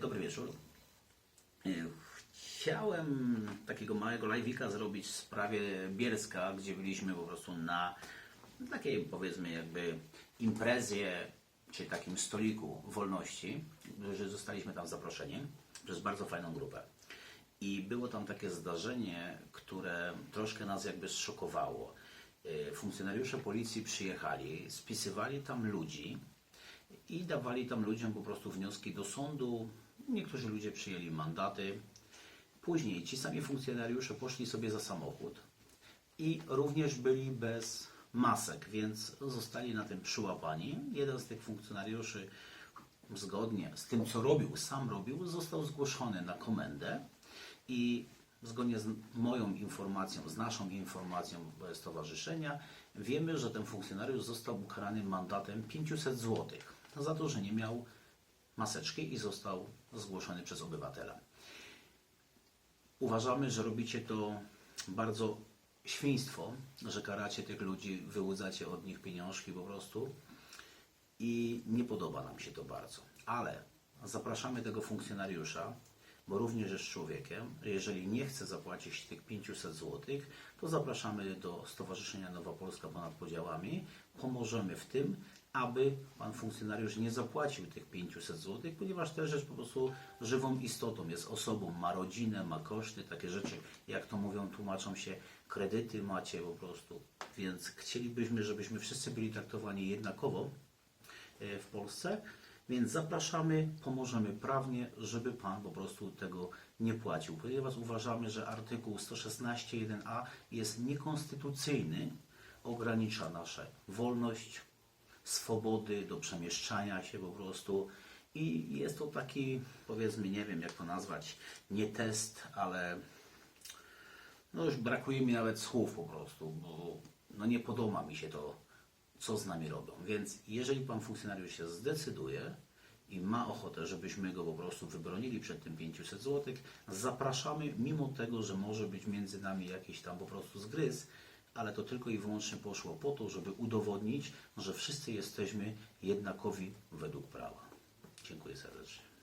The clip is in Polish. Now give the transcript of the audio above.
Dobry wieczór. E, Chciałem takiego małego live'ika zrobić w sprawie Bielska, gdzie byliśmy po prostu na takiej powiedzmy jakby imprezie, czy takim stoliku wolności, że zostaliśmy tam zaproszeni przez bardzo fajną grupę. I było tam takie zdarzenie, które troszkę nas jakby zszokowało. E, Funkcjonariusze policji przyjechali, spisywali tam ludzi, i dawali tam ludziom po prostu wnioski do sądu. Niektórzy ludzie przyjęli mandaty. Później ci sami funkcjonariusze poszli sobie za samochód i również byli bez masek, więc zostali na tym przyłapani. Jeden z tych funkcjonariuszy, zgodnie z tym, co robił, sam robił, został zgłoszony na komendę i zgodnie z moją informacją, z naszą informacją stowarzyszenia, wiemy, że ten funkcjonariusz został ukarany mandatem 500 zł za to, że nie miał maseczki i został zgłoszony przez obywatela. Uważamy, że robicie to bardzo świństwo, że karacie tych ludzi, wyłudzacie od nich pieniążki po prostu i nie podoba nam się to bardzo. Ale zapraszamy tego funkcjonariusza, bo również jest człowiekiem. Jeżeli nie chce zapłacić tych 500 zł, to zapraszamy do Stowarzyszenia Nowa Polska Ponad Podziałami. Pomożemy w tym, aby pan funkcjonariusz nie zapłacił tych 500 zł, ponieważ też jest po prostu żywą istotą, jest osobą, ma rodzinę, ma koszty, takie rzeczy, jak to mówią, tłumaczą się, kredyty macie po prostu. Więc chcielibyśmy, żebyśmy wszyscy byli traktowani jednakowo e, w Polsce. Więc zapraszamy, pomożemy prawnie, żeby Pan po prostu tego nie płacił. Ponieważ uważamy, że artykuł 116.1a jest niekonstytucyjny, ogranicza naszą wolność, swobody do przemieszczania się po prostu. I jest to taki, powiedzmy, nie wiem jak to nazwać, nie test, ale no już brakuje mi nawet słów po prostu, bo no nie podoba mi się to, co z nami robią. Więc jeżeli pan funkcjonariusz się zdecyduje i ma ochotę, żebyśmy go po prostu wybronili przed tym 500 zł, zapraszamy, mimo tego, że może być między nami jakiś tam po prostu zgryz, ale to tylko i wyłącznie poszło po to, żeby udowodnić, że wszyscy jesteśmy jednakowi według prawa. Dziękuję serdecznie.